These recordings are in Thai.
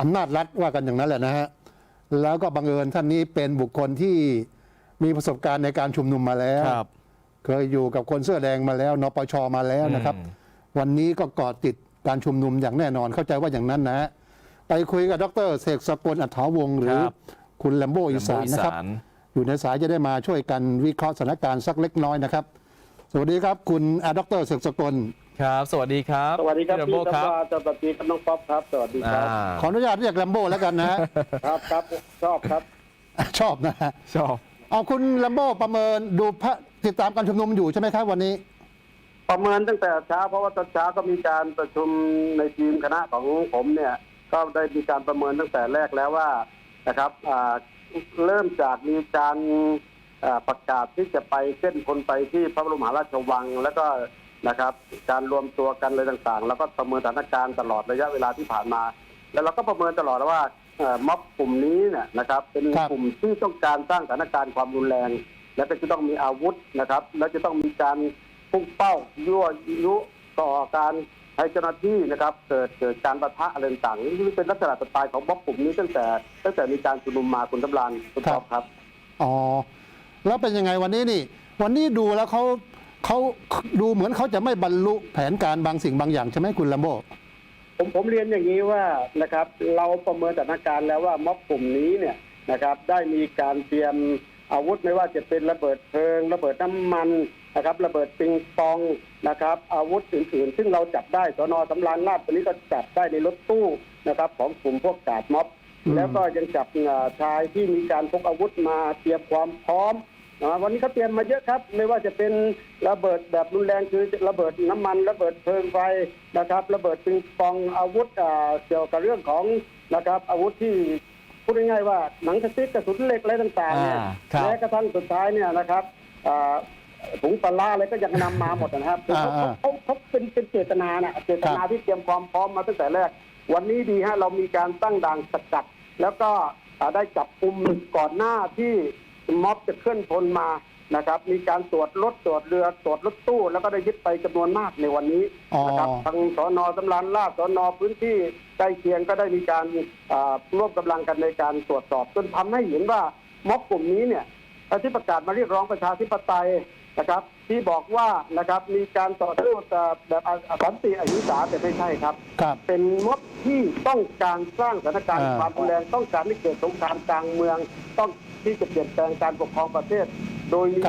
อำนาจรัฐว่ากันอย่างนั้นแหละนะฮะแล้วก็บังเอิญท่านนี้เป็นบุคคลที่มีประสบการณ์ในการชุมนุมมาแล้วครับ เคยอยู่กับคนเสื้อแดงมาแล้วนปชมาแล้วนะครับอืมวันนี้ก็เกาะติดการชุมนุมอย่างแน่นอนเข้าใจว่าอย่างนั้นนะฮะไปคุยกับดรเสกสกลอัฐาวงศ์หรือครับคุณแลมโบอีสานนะครับอีสานอยู่ในสายจะได้มาช่วยกันวิเคราะห์สถานการณ์สักเล็กน้อยนะครับ สวัสดีครับ คุณอาดรเสกสกล ครับ สวัสดีครับสวัสดีครับพี่พี่โบคครัรับบว่าสวัสดีครับน้องป๊อปครับ สวัสดีคอ่า รับขออนุญาตเรียกแลมโบแล้วกันนะฮะ ครับครับชอบครับ ชอบนะฮะชอบ เอาคุณแลมโบประเมินดูพระติดตามการชุมนุมอยู่ใช่ไหมครับวันนี้ ประเมินตั้งแต่เช้าเพราะว่าตอนเช้าก็มีการประชุมในทีมคณะของผมเนี่ย ก็ได้มีการประเมินตั้งแต่แรกแล้วว่านะครับอ่าเริ่มจากมีการอ่าประกาศที่จะไปเส้นคนไปที่พระบรมมหาราชวัง แล้วก็ นะครับ การรวมตัวกันอะไรต่างๆ แล้วก็ประเมินสถานการณ์ตลอดระยะเวลาที่ผ่านมา แล้วเราก็ประเมินตลอดว่าเอ่อม็อบกลุ่มนี้เนี่ยนะครับ เป็นครับกลุ่มที่ต้องการสร้างสถานการณ์ความรุนแรง แล้วก็จะต้องมีอาวุธนะครับ แล้วจะต้องมีการพุ่งเป้ายั่วยุก่อการให้เจ้าหน้าที่นะครับเกิดเกิดการประทะอะไรต่างๆนี่เป็นลักษณะสไตล์ของบล็อกกลุ่มนี้ตั้งแต่ ตั้งแต่มีการชุมนุมมาคุณตำรานคุณครับท็อปครับอ๋อแล้วเป็นยังไงวันนี้นี่ วันนี้ดูแล้วเขา เขาดูเหมือนเขาจะไม่บรรลุแผนการบางสิ่งบางอย่างใช่ไหมคุณแลมโบผมผมเรียนอย่างนี้ว่านะครับเราประเมินสถานการณ์แล้วว่าม็อบกลุ่มนี้เนี่ยนะครับได้มีการเตรียมอาวุธไม่ว่าจะเป็นระเบิดเพลิง ระเบิดน้ำมันนะครับระเบิดปิงปองนะครับ อาวุธอื่นๆ ซึ่งเราจับได้สนสำราญราชวันนี้ก็จับได้ในรถตู้นะครับ ของกลุ่มพวกกาดม็อบอืมแล้วก็ยังจับเอ่อชายที่มีการพกอาวุธมาเตรียมความพร้อมนะ วันนี้เขาเตรียมมาเยอะครับ ไม่ว่าจะเป็นระเบิดแบบรุนแรงคือระเบิดน้ำมัน ระเบิดเพลิงไฟนะครับ ระเบิดปิงปองอาวุธอ่าเกี่ยวกับเรื่องของนะครับ อาวุธที่พูดง่ายๆว่าหนังสติ๊กกระสุนเหล็กอะไรต่างๆเนี่ยอ่าครับแม้กระทั่งสุดท้ายเนี่ยนะครับอ่าถุงปลาร้าอะไรก็ยังนำมาหมดนะครับคือเขาอ่าเขาเขาเขาเป็นเป็นเจตนาน่ะเจตนาที่เตรียมความพร้อมมาตั้งแต่แรก วันนี้ดีฮะเรามีการตั้งด่านสกัด แล้วก็อ่าได้จับกลุ่มก่อนหน้าที่ ม็อบจะเคลื่อนพลมานะครับ มีการตรวจรถตรวจเรือตรวจรถตู้ แล้วก็ได้ยึดไปจำนวนมากในวันนี้อ๋อนะครับทางสอนอสำรานราชสอนอพื้นที่ใกล้เคียงก็ได้มีการอ่าร่วมกำลังกันในการตรวจสอบจนทำให้เห็นว่าม็อบกลุ่มนี้เนี่ยที่ประกาศมาเรียกร้องประชาธิปไตยนะครับ ที่บอกว่านะครับมีการต่อสู้แบบสันติอหิงสาแต่ไม่ใช่ครับครับเป็นม็อบที่ต้องการสร้างสถานการณ์อ่าความรุนแรงต้องการให้เกิดสงครามกลางเมืองต้อง ที่จะเปลี่ยนแปลงการปกครองประเทศ โดยมี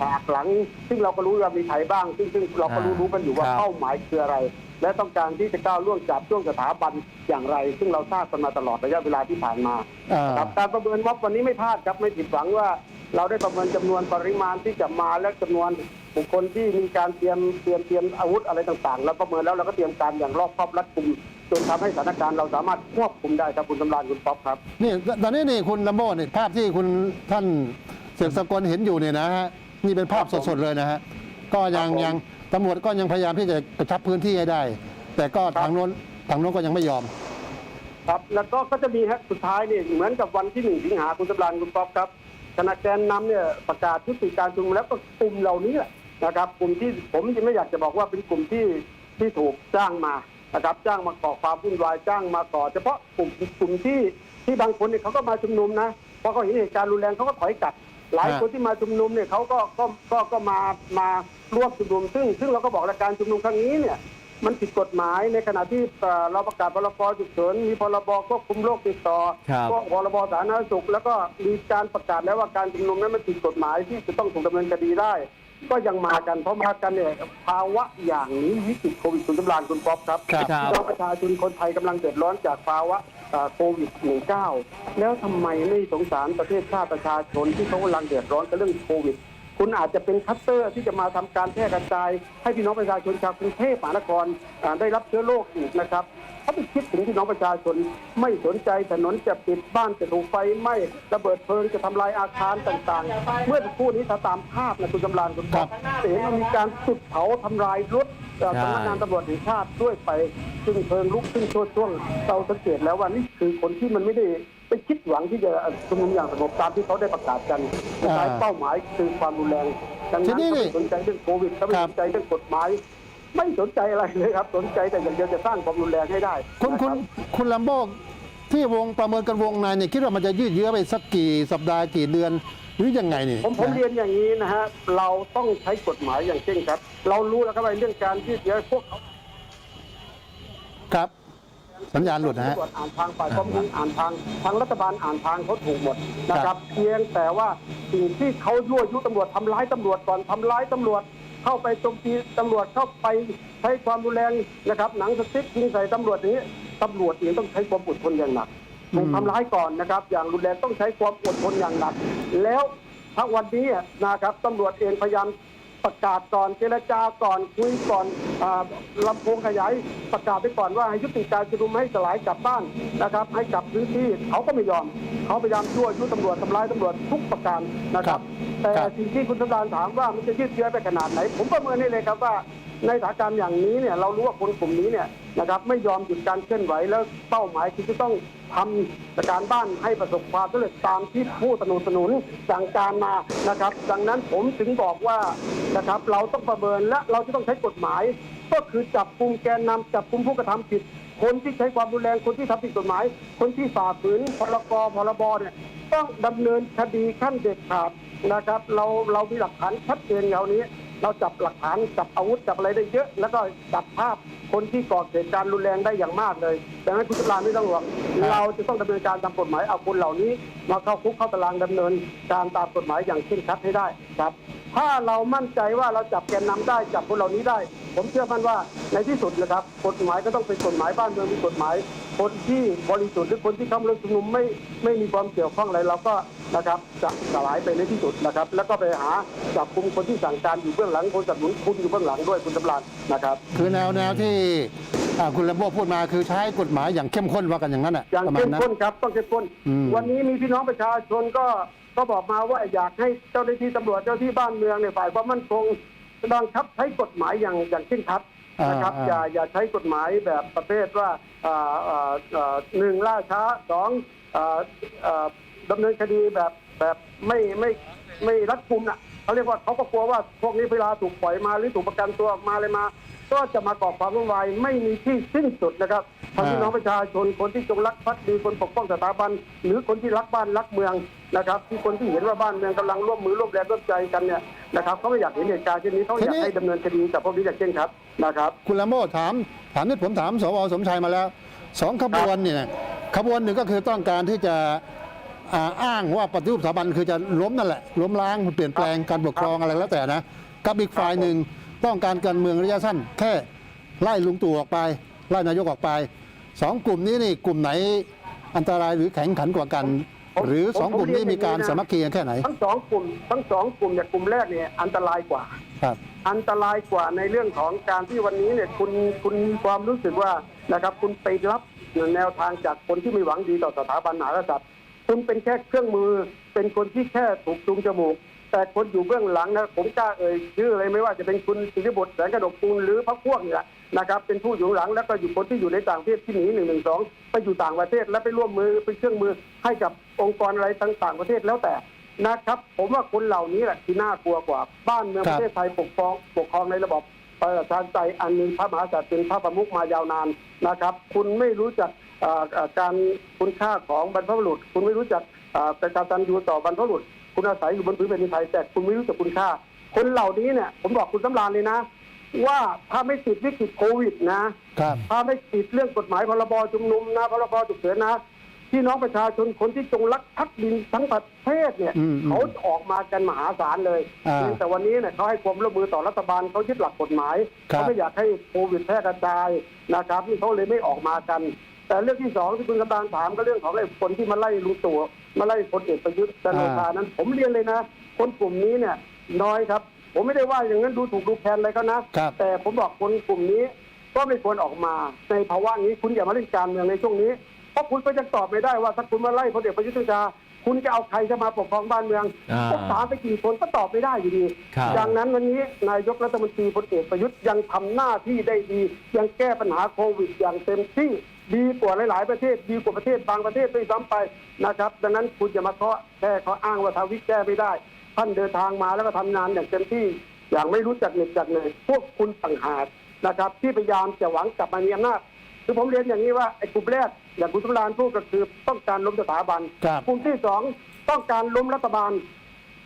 ฉากหลัง ซึ่งเราก็รู้ว่ามีใครบ้าง ซึ่งซึ่งเราก็รู้อ่ารู้กันอยู่ว่าครับเป้าหมายคืออะไร และต้องการที่จะก้าวล่วงจับช่วงสถาบันอย่างไร ซึ่งเราทราบกันมาตลอดระยะเวลาที่ผ่านมาอ่าครับการประเมินม็อบวันนี้ไม่พลาดครับไม่ผิดหวังว่า เราได้ประเมินจำนวนปริมาณที่จะมาและจำนวนบุคคลที่มีการเตรียมเตรียมเตรียมอาวุธอะไรต่างๆ แล้วประเมินแล้วเราก็เตรียมการอย่างรอบคอบรัดกุม จนทำให้สถานการณ์เราสามารถควบคุมได้ครับคุณตำรานคุณป๊อปครับนี่ตอนนี้นี่คุณแลมโบนี่ภาพที่คุณท่านเสกสกลเห็นอยู่เนี่ยนะฮะนี่เป็นภาพสดๆเลยนะฮะก็ยังครับผมยังตำรวจก็ยังพยายามที่จะกระชับพื้นที่ให้ได้ แต่ก็ครับทางโน้นทางโน้นก็ยังไม่ยอม ครับแล้วก็ก็จะมีฮะสุดท้ายนี่เหมือนกับวันที่หนึ่งสิงหาคุณตำรานคุณป๊อปครับคณะแกนนำเนี่ยประกาศยุติการชุมนุมแล้วก็กลุ่มเหล่านี้แหละนะครับ กลุ่มที่ผมยังไม่อยากจะบอกว่าเป็นกลุ่มที่ที่ถูกจ้างมา นะครับ จ้างมาก่อความวุ่นวายจ้างมาก่อ เฉพาะกลุ่มกลุ่มที่ที่บางคนเนี่ยเขาก็มาชุมนุมนะพอเขาเห็นเหตุการณ์รุนแรงเขาก็ถอยกลับหลายฮะคนที่มาชุมนุมเนี่ยเขาก็ก็ก็ก็มามาร่วมชุมนุม ซึ่ง ซึ่งเราก็บอกแล้วการชุมนุมครั้งนี้เนี่ยมันผิดกฎหมายในขณะที่เอ่อเราประกาศพรกฉุกเฉินมีพรบควบคุมโรคติดต่อครับก็พรบสาธารณสุข แล้วก็มีการประกาศแล้วว่าการชุมนุมนั้นมันผิดกฎหมายที่จะต้องถูกดำเนินคดีได้ ก็ยังมากันเพราะมากันเนี่ยภาวะอย่างนี้วิกฤตโควิดคุณตำรานคุณป๊อปครับครับครับ พี่น้องประชาชนคนไทยกำลังเดือดร้อนจากภาวะเอ่อโควิด -19 แล้วทำไมไม่สงสารประเทศชาติประชาชนที่เขากำลังเดือดร้อนกับเรื่องโควิด คุณอาจจะเป็นคัตเตอร์ที่จะมาทำการแพร่กระจาย ให้พี่น้องประชาชนชาวกรุงเทพมหานครอ่าได้รับเชื้อโรคอีกนะครับเขาไม่คิดถึงพี่น้องประชาชนไม่สนใจถนนจะปิดบ้านจะถูกไฟไหม้ระเบิดเพลิงจะทำลายอาคารต่างๆ เมื่อสักครู่นี้ถ้าตามภาพนะคุณจำรานคุณครับจะเห็นว่ามีการจุดเผาทำลายรถเอ่อใช่สำนักงานตำรวจแห่งชาติด้วยไปซึ่งเพลิงลุกซึ่งช่วช่วงเราสังเกตแล้วว่านี่คือคนที่มันไม่ได้ ไปคิดหวังที่จะชุมนุมอย่างสงบตามที่เขาได้ประกาศกันสุดท้ายอ่าเป้าหมายคือความรุนแรงดังนั้นทีนี้เขานี่ไม่สนใจเรื่องโควิดเขาไม่ครัสบนใจเรื่องกฎหมาย ไม่สนใจอะไรเลยครับ สนใจแต่อย่างเดียวจะสร้างความรุนแรงให้ได้ คุณนะคุรัณบคุณลำโบกที่วงประเมินกันวงในเนี่ยคิดว่ามันจะยืดเยื้อไปสักกี่สัปดาห์กี่เดือนหรือยังไงนี่ผมผมเรียนอย่างนี้นะฮะเราต้องใช้กฎหมายอย่างเคร่งครัดเรารู้แล้วครับว่าเรื่องการยืดเยื้อพวกเขาครับ สัญญาณหลุดนะฮะตำรวจอ่านทางฝ่ายความอ่านทางทางรัฐบาลอ่านทางเขาถูกหมดนะครับ เพียงแต่ว่าสิ่งที่เขายั่วยุตำรวจทำร้ายตำรวจก่อนทำร้ายตำรวจเข้าไปโจมตีตำรวจเข้าไปใช้ความรุนแรงนะครับ หนังสติ๊กยิงใส่ตำรวจอย่างนี้ตำรวจเองต้องใช้ความอดทนอย่างหนักถูกทำร้ายก่อนนะครับ อย่างรุนแรงต้องใช้ความอดทนอย่างหนัก แล้วถ้าวันนี้นะครับตำรวจเองพยายาม ประกาศก่อนเจรจาก่อนคุยก่อนอาลำโพงขยายประกาศไปก่อนว่าให้ยุติการชุมนุมให้สลายกลับบ้านนะครับ ให้กลับพื้นที่เขาก็ไม่ยอม เขาพยายามช่วยยุตำรวจทำร้ายตำรวจทุกประการนะครับ แต่ครับสิ่งที่คุณสำราญถามว่ามันจะยืดเยื้อไปขนาดไหน ผมประเมินให้เลยครับว่า ในสถานการณ์อย่างนี้เนี่ยเรารู้ว่าคนกลุ่มนี้เนี่ยนะครับไม่ยอมหยุดการเคลื่อนไหวแล้วเป้าหมายคือจะต้องทำการบ้านให้ประสบความสำเร็จตามที่ผู้สนับสนุนสั่งการมานะครับ ดังนั้นผมถึงบอกว่านะครับเราต้องประเมินและเราจะต้องใช้กฎหมาย ก็คือจับกลุ่มแกนนำจับกลุ่มผู้กระทำผิด คนที่ใช้ความรุนแรงคนที่ทำผิดกฎหมาย คนที่ฝ่าฝืนพรกพรบเนี่ยต้องดำเนินคดีขั้นเด็ดขาดนะครับ เราเรามีหลักฐานชัดเจนเหล่านี้ เราจับหลักฐานจับอาวุธจับอะไรได้เยอะ แล้วก็จับภาพคนที่ก่อเหตุการณ์รุนแรงได้อย่างมากเลยดังนั้นคุณตุลาไม่ต้องห่วงเราจะต้องดำเนินการตามกฎหมายเอาคนเหล่านี้ มาเข้าคุกเข้าตารางดำเนินการตามกฎหมายอย่างเคร่งครัดให้ได้ครับ ถ้าเรามั่นใจว่าเราจับแกนนำได้จับคนเหล่านี้ได้ ผมเชื่อมั่นว่าในที่สุดนะครับกฎหมายก็ต้องเป็นกฎหมายบ้านเมืองมีกฎหมาย คนที่บริสุทธิ์หรือคนที่เข้ามาร่วมชุมนุมไม่ไม่มีความเกี่ยวข้องอะไรเราก็ นะครับจะสลายไปในที่สุดนะครับ แล้วก็ไปหาจับกลุ่มคนที่สั่งการอยู่เบื้องหลังคนสนับสนุนคุณอยู่เบื้องหลังด้วยคุณตำรานนะครับคือแนวแนวที่อ่าคุณลำโบพูดมาคือใช้กฎหมายอย่างเข้มข้นว่ากันอย่างนั้นแหละอย่างประมาเข้ณมนั้น ข้นครับต้องเข้มข้นอืม วันนี้มีพี่น้องประชาชนก็ก็บอกมาว่าอยากให้เจ้าหน้าที่ตำรวจเจ้าหน้าที่บ้านเมืองในยฝ่ายความมั่นคงบังคับใช้กฎหมายอย่างอย่างเคร่งครัดนะครับอ่า อย่าอย่าใช้กฎหมายแบบประเภทว่าอ่าอ่าอ่าหนึ่งล่าช้าสองอ่าอ่า ดำเนินคดีแบบแบบไม่ไม่ไม่รัดกุมน่ะเขาเรียกว่าเขาก็กลัวว่าพวกนี้เวลาถูกปล่อยมาหรือถูกประกันตัวออกมาเลยมา ก็จะมาก่อความวุ่นวายไม่มีที่สิ้นสุดนะครับทางพี่น้องประชาชนคนที่จงรักภักดีคนปกป้องสถาบัน หรือคนที่รักบ้านรักเมืองนะครับ ที่คนที่เห็นว่าบ้านเมืองกำลังร่วมมือร่วมแรงร่วมใจกันเนี่ยนะครับเขาไม่อยากเห็นเหตุการณ์เช่นนี้เขาอยากให้ดำเนินคดีกับพวกนี้อย่างเช่นครับนะครับ คุณลำโบถามถามที่ผมถามสวสมชัยมาแล้วสองขบวนเนี่ยนะขบวนหนึ่งก็คือต้องการที่จะ อ่าอ้างว่าปฏิรูปสถาบันคือจะล้มนั่นแหละล้มล้างเปลี่ยนแปลงการปกครองอะไรแล้วแต่นะกับอีกฝ่ายหนึ่งต้องการการเมืองระยะสั้น แค่ไล่ลุงตู่ออกไป ไล่นายกออกไปสองกลุ่มนี้นี่กลุ่มไหนอันตรายหรือแข็งขันกว่ากันผมหรือสองผมกลุ่มนี้ผมเรียนมีการอย่างนี้นะสามัคคีกันแค่ไหน ทั้งสองกลุ่มทั้งสองกลุ่มเนี่ยกลุ่มแรกเนี่ยอันตรายกว่าครับอันตรายกว่าในเรื่องของการที่วันนี้เนี่ยคุณคุณมีความรู้สึกว่านะครับคุณไปรับแนวทางจากคนที่ไม่หวังดีต่อสถาบันมหากษัตริย์ คุณเป็นแค่เครื่องมือ เป็นคนที่แค่ถูกจูงจมูก แต่คนอยู่เบื้องหลังนะผมกล้าเอ่ยชื่อเลยไม่ว่าจะเป็นคุณสิริบุตรแสงกระดกปูนหรือพรรคพวกเนี่ยนะครับเป็นผู้อยู่หลังแล้วก็อยู่คนที่อยู่ในต่างประเทศที่หนีหนึ่งหนึ่งสองไปอยู่ต่างประเทศและไปร่วมมือเป็นเครื่องมือให้กับองค์กรอะไรต่างๆประเทศแล้วแต่นะครับ ผมว่าคนเหล่านี้แหละที่น่ากลัวกว่าบ้านเมืองคปรับระเทศไทยปกครองปกครองในระบบ ประชาธิปไตยอันมีพระมหากษัตริย์เป็นพระประมุขมายาวนานนะครับ คุณไม่รู้จักเอ่อเอ่อการคุณค่าของบรรพบุรุษ คุณไม่รู้จักเอ่อเป็นการตันยูต่อบรรพบุรุษ คุณอาศัยอยู่บนพื้นแผ่นดินไทยแต่คุณไม่รู้จักคุณค่า คนเหล่านี้เนี่ยผมบอกคุณสำราญเลยนะ ว่าถ้าไม่ติดวิกฤตโควิดนะครับถ้าไม่ติดเรื่องกฎหมายพรบชุมนุมนะพรบฉุกเฉินนะ พี่น้องประชาชนคนที่จงรักภักดินทั้งประเทศเนี่ยอืมอืมเขาออกมากันมหาศาลเลยอ่าเพียงแต่วันนี้เนี่ยเขาให้ความร่วมมือต่อรัฐบาลเขายึดหลักกฎหมายครับเขาไม่อยากให้โควิดแพร่กระจายนะครับนี่เขาเลยไม่ออกมากัน แต่เรื่องที่สองที่คุณกำลังถามก็เรื่องของไอ้คนที่มาไล่ลุงตู่มาไล่พลเอกประยุทธ์จันทร์โอชานั้น ผมเรียนเลยนะ คนกลุ่มนี้เนี่ยน้อยครับ ผมไม่ได้ว่าอย่างนั้นดูถูกดูแคลนอะไรเขานะ ครับ แต่ผมบอกคนกลุ่มนี้ก็ไม่ควรออกมาในภาวะนี้คุณอย่ามาเล่นการเมืองในช่วงนี้ เพราะคุณก็ยังตอบไม่ได้ว่าถ้าคุณมาไล่พลเอกประยุทธ์จันทร์โอชาคุณจะเอาใครจะมาปกครองบ้านเมืองอ่าก็ถามไปกี่คนก็ตอบไม่ได้อยู่ดีครับ ดังนั้นวันนี้นายกรัฐมนตรีพลเอกประยุทธ์ยังทำหน้าที่ได้ดี ยังแก้ปัญหาโควิดอย่างเต็มที่ดีกว่าหลาย ๆ ประเทศดีกว่าประเทศบางประเทศด้วยซ้ำไปนะครับ ดังนั้นคุณจะมาเคาะแค่เขาอ้างว่าทาวิแก้ไม่ได้ ท่านเดินทางมาแล้วก็ทำงานอย่างเต็มที่ อย่างไม่รู้จักเหน็ดจักเหนื่อยพวกคุณต่างหากนะครับ ที่พยายามจะหวังกลับมามีอำนาจ คือผมเรียนอย่างนี้ว่าไอ้กลุ่มแรกอย่างคุณสุรานพูดก็คือต้องการล้มสถาบันครับกลุ่มที่สองต้องการล้มรัฐบาล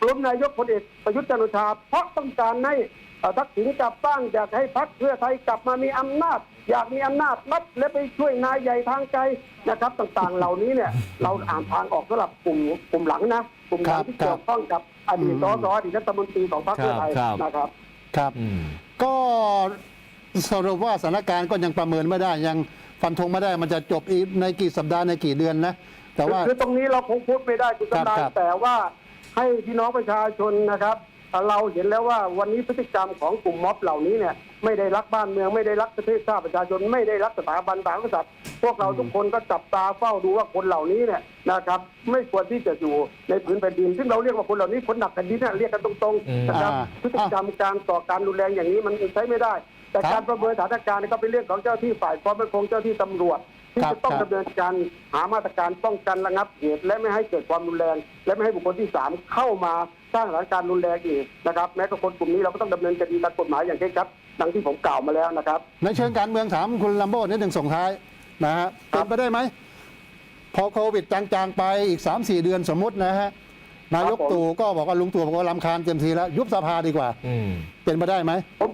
ล้มนายกพลเอกประยุทธ์จันทร์โอชา เพราะต้องการให้เอ่อทักษิณกลับบ้านอยากให้พรรคเพื่อไทยกลับมามีอำนาจ อยากมีอำนาจรัฐและไปช่วยนายใหญ่ทางไกลนะครับ ต่างๆ เหล่านี้เนี่ยเราอ่านทางออกสำหรับกลุ่มกลุ่มหลังนะกลุ่มหลังที่เกี่ยวข้องกับอดีตสสอดีตรัฐมนตรีของพรรคเพื่อไทยครับนะครับ ครับอืมก็ สรุปว่าสถานการณ์ก็ยังประเมินไม่ได้ยังฟันธงไม่ได้มันจะจบอีกในกี่สัปดาห์ในกี่เดือนนะ แต่ว่า คือตรงนี้เราคงพูดไม่ได้คุณครับตำนานครับแต่ว่าให้พี่น้องประชาชนนะครับ เราเห็นแล้วว่าวันนี้พฤติกรรมของกลุ่มม็อบเหล่านี้เนี่ยไม่ได้รักบ้านเมืองไม่ได้รักประเทศชาติประชาชนไม่ได้รักสถาบันพระมหากษัตริย์พวกเราทุกคนก็จับตาเฝ้าดูว่าคนเหล่านี้เนี่ยนะครับ ไม่ควรที่จะอยู่ในผืนแผ่นดิน ซึ่งเราเรียกว่าคนเหล่านี้คนหนักแผ่นดินเนี่ยเรียกกันตรงอืมๆนะครับอ่าพฤติกรรมการต่อการรุนแรงอย่างนี้มันใช้ไม่ได้ แต่ครักาบรประเมินสถานการณ์เนี่ยก็เป็นเรื่องของเจ้าที่ฝ่ายความมั่นคงเจ้าที่ตำรวจที่ครับจะต้องครับดำเนินการหามาตรการป้องกันระงับเหตุและไม่ให้เกิดความรุนแรง และไม่ให้บุคคลที่สามเข้ามาสร้างสถานการณ์รุนแรงอีกนะครับแม้กับคนกลุ่มนี้เราก็ต้องดำเนินคดีตามกฎหมายอย่างเคร่งครัดดังที่ผมกล่าวมาแล้วนะครับ ในเชิงการเมืองถามคุณลัมโบ้นิดหนึ่งส่งท้ายนะฮะครัเป็บนไปได้ไหม พอโควิดจางๆไปอีก 3-4 เดือนสมมตินะฮะนายกครับผมตู่ก็บอกว่าลุงตู่บอกว่าลำคาญเต็มทีแล้วยุบสภาดีกว่าอืมเป็นไปได้ไหมผม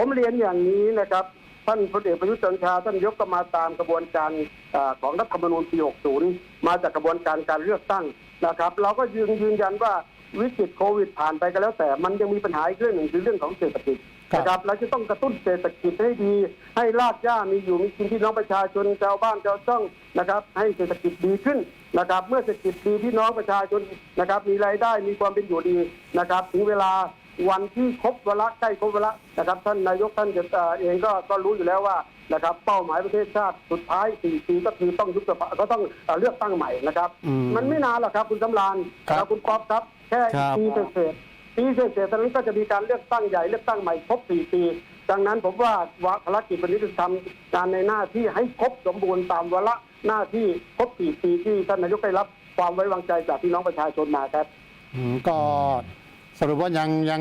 ผมเรียนอย่างนี้นะครับ ท่านพลเอกประยุทธ์จันทร์โอชาท่านยกก็มาตามกระบวนการเอ่อของรัฐธรรมนูญปี 60 มาจากกระบวนการการเลือกตั้งนะครับ เราก็ยืนยืนยันว่าวิกฤตโควิดผ่านไปก็แล้วแต่มันยังมีปัญหาอีกเรื่องหนึ่งคือเรื่องของเศรษฐกิจครับนะครับเราจะต้องกระตุ้นเศรษฐกิจให้ดี ให้รากหญ้ามีอยู่มีกินพี่น้องประชาชนชาวบ้านชาวช่องนะครับ ให้เศรษฐกิจดีขึ้นนะครับ เมื่อเศรษฐกิจดีพี่น้องประชาชนนะครับ มีรายได้มีความเป็นอยู่ดีนะครับ ถึงเวลา วันที่ครบวาระใกล้ครบวาระนะครับท่านนายกท่านจะเอ่อเองก็ก็รู้อยู่แล้วว่านะครับเป้าหมายประเทศชาติสุดท้ายสี่ปีก็คือต้องยุบสภาก็ต้องเอ่อเลือกตั้งใหม่นะครับอืมมันไม่นานหรอกครับคุณสำราญครับคุณป๊อปครับ แค่ครับปีเศษๆปีเศษๆตอนนี้ก็จะมีการเลือกตั้งใหญ่เลือกตั้งใหม่ครบสี่ปี ดังนั้นผมว่าวาภารกิจวันนี้คือทำการในหน้าที่ให้ครบสมบูรณ์ตามวาระหน้าที่ครบสี่ปีที่ท่านนายกได้รับความไว้วางใจจากพี่น้องประชาชนมาครับอืมก็ สรุปว่ายังยัง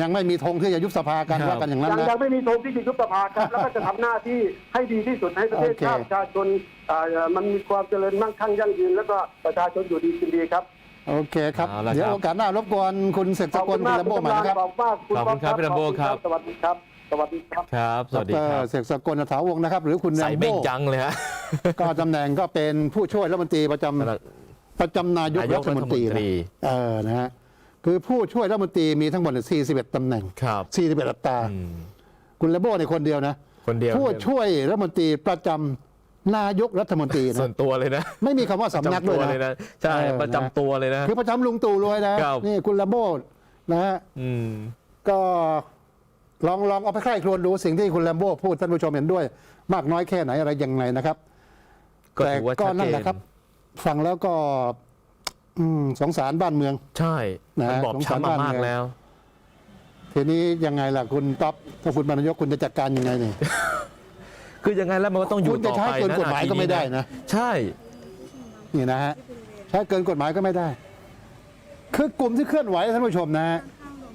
ยังไม่มีธงที่จะยุบสภากันครับว่ากันอย่างนั้นยังนะ ยังไม่มีโทงที่จะยุบสภาครับ แล้วก็จะทำหน้าที่ให้ดีที่สุดให้ประเทศโอเค ชาติประชาชนเอ่อมันมีความเจริญมั่งคั่งยั่งยืน แล้วก็ประชาชนอยู่ดีกินดีครับโอเคครับ เอาละเดี๋ยวครับโอกาสหน้ารบกวนคุณเสกสขอบกคุลณคุมาณกลัมโบ้คุณใหม่ตำรานะครับขอบคุณมากคุณขอบคุณครับป๊พี่ลัมโบ้ครับ สวัสดีครับ สวัสดีครับ ครับ สวัสดีคดรับรเสกสกลถาวงศ์นะครับ หรือคุณใส่ลัมเบ่งโบ้จังเลยฮะ ก็ตำแหน่งก็เป็นผู้ช่วยรัฐมนตรีประจำประจำนายกนายกรัฐมนตรีรัฐมนตรีนะเออนะฮะ คือผู้ช่วยรัฐมนตรีมีทั้งหมด 41 ตำแหน่ง ครับ41 อัตราอืมคุณลัมโบ้ในยคนเดียวนะ คนเดียวผู้ช่วยรัฐมนตรีประจำนายกรัฐมนตรีส่วนะนตัวเลยนะไม่มีคำว่าสำนักประจำด้ตัววยเลยนะ นะใช่เออ ประจำตัวเลยนะ คือประจำลุงตู่เลยนะครับ นี่คุณลัมโบ้นะฮะ อืม ก็ลองลองเอาไปใคร่ครวญดูสิ่งที่คุณแลมโบ้พูดท่านผู้ชมเห็นด้วย มากน้อยแค่ไหนอะไรยังไงนะครับก็แต่ถือว่าก็ชัดนั่เจนแหนละครับ ฟังแล้วก็ อืมสงสารบ้านเมือง ใช่นะมันบอบสงสารช้ำมาบ้านมากเมือง แล้ว ทีนี้ยังไงล่ะคุณต๊อบถ้าคุณบรรยกคุณจะจัดการยังไงเนี่ย คือยังไงแล้วมันก็ต้องอยู่คุณจะต่อใช้ไปเกินนะกฎหมายก็ไม่ได้นะ ใช่ นี่นะฮะใช้เกินกฎหมายก็ไม่ได้ คือกลุ่มที่เคลื่อนไหวท่านผู้ชมนะฮะ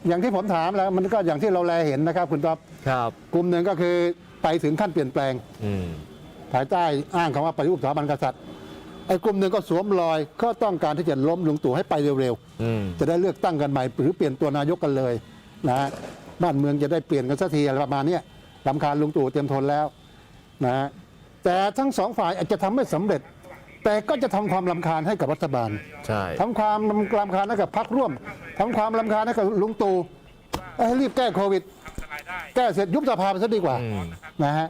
อย่างที่ผมถามแล้ว มันก็อย่างที่เราแลเห็นนะครับ คุณต๊อบครับ กลุ่มหนึ่งก็คือไปถึงขั้นเปลี่ยนแปลง อืม ภายใต้อ้างคำว่าปฏิรูปสถาบันกษัตริย์ ไอ้กลุ่มหนึ่งก็สวมรอยก็ต้องการที่จะล้มลุงตู่ให้ไปเร็วอืมๆจะได้เลือกตั้งกันใหม่หรือเปลี่ยนตัวนายกกันเลยนะฮะบ้านเมืองจะได้เปลี่ยนกันสักทีอะไรประมาณเนี้ยลำคาญลุงตู่เตรียมทนแล้วนะฮะแต่ทั้งสองฝ่ายอาจจะทำไม่สำเร็จ แต่ก็จะทำความลำคาญให้กับรัฐบาลใช่ทำความลำคาญให้กับพรรคร่วมทำความลำคาญให้กับลุงตู่ให้รีบแก้โควิด แก้เสร็จยุบสภาไปซะดีกว่าอืมนะฮะ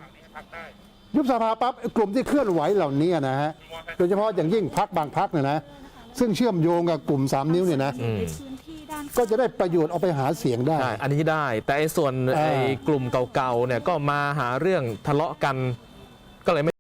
ยุบสภาปั๊บไอ้กลุ่มที่เคลื่อนไหวเหล่านี้นะฮะโดยเฉพาะอย่างยิ่งพักบางพักเนี่ยนะซึ่งเชื่อมโยงกับกลุ่มสามนิ้วเนี่ยนะอืมพื้นที่ด้านก็จะได้ประโยชน์เอาไปหาเสียงได้ใช่อันนี้ได้ แต่ไอ้ส่วนอ่าไอ้กลุ่มเก่าๆเนี่ยก็มาหาเรื่องทะเลาะกันก็เลยไม่